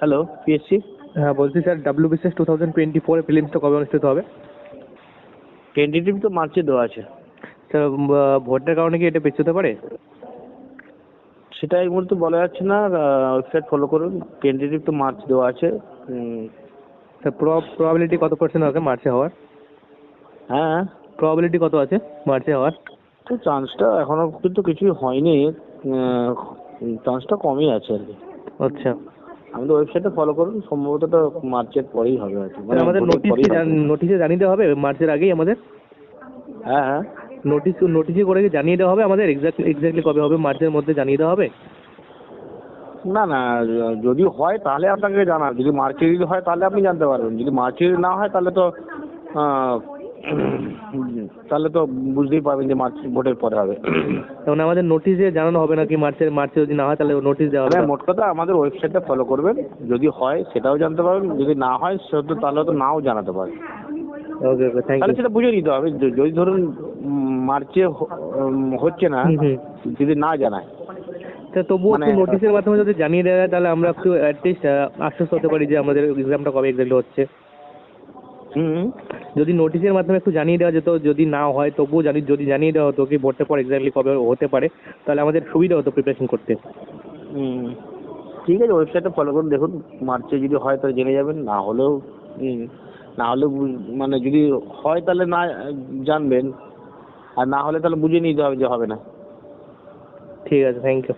Hello PSC হ্যাঁ বলছি sir W BCS two thousand twenty four ফিলিমসটা কবে অনুষ্ঠিত হবে? টেন্টেটিভ তো মার্চে দেওয়া আছে। স্যার ভোটের কারণে কি এটা পিছতে পারে? সেটা এই মুহূর্তে বলা যাচ্ছে না ওয়েবসাইট ফলো করুন। টেন্টেটিভ তো মার্চ দেওয়া আছে স্যার প্রবাবিলিটি কত পার্সেন্ট আছে মার্চে হওয়ার? হ্যাঁ প্রবাবিলিটি কত আছে মার্চে হওয়ার? তো চান্সটা এখনও কিন্তু কিছুই হয়নি চান্সটা কমই আছে আর কি। আচ্ছা। আমাদের ওয়েবসাইটে ফলো করুন সম্ভবত ওটা মার্চের পরেই হবে আর কি। মানে আমাদের নোটিশ। নোটিশে জানিয়ে দেওয়া হবে মার্চের আগেই আমাদের। হ্যাঁ হ্যাঁ। নোটিশ নোটিশে করে জানিয়ে দেওয়া হবে আমাদের এক্স্যাক্ট এক্স্যাক্টলি কবে হবে মার্চের মধ্যে জানিয়ে দেওয়া হবে। না না যদি হয় তাহলে আপনাকে জানান যদি মার্চে যদি হয় তাহলে আপনি জানতে পারবেন যদি মার্চে না হয় তাহলে তো তাহলে তো বুঝতেই পারবেন যে মার্চ ভোটের পরে হবে। তার মানে আমাদের নোটিশে জানানো হবে নাকি মার্চের মার্চে যদি না হয় তাহলে নোটিশ দেওয়া হবে মানে মোট কথা আমাদের ওয়েবসাইটটা ফলো করবেন। যদি হয় সেটাও জানতে পারবেন যদি না হয় সেটা তাহলে তো নাও জানাতে পারবেন ওকে ওকে থ্যাংক তাহলে ইউ সেটা বুঝে নিতে হবে। য- যদি ধরুন মার্চে হ- উম, হচ্ছে না হুম হুম। যদি না জানায়। স্যার তবুও একটু মানে- নোটিশের মাধ্যমে যদি জানিয়ে দেওয়া যায় তাহলে আমরা একটু অ্যাটলিস্ট আশ্বস্ত হতে পারি যে আমাদের এক্সামটা কবে এক্সাক্টলি হচ্ছে। হুম যদি নোটিশের মাধ্যমে একটু জানিয়ে দেওয়া যেত যদি না হয় তবুও জানি যদি জানিয়ে দেওয়া হতো কি ভোটের পর এক্স্যাক্টলি কবে হতে পারে তাহলে আমাদের সুবিধা হতো প্রিপারেশন করতে। হুম ঠিক আছে ওয়েবসাইটটা ফলো করুন দেখুন মার্চে যদি হয় তাহলে জেনে যাবেন না হলেও হুম, না হলেও মানে যদি হয় তাহলে না জানবেন আর না হলে তাহলে বুঝে নিতে হবে যে হবে না। ঠিক আছে থ্যাংক ইউ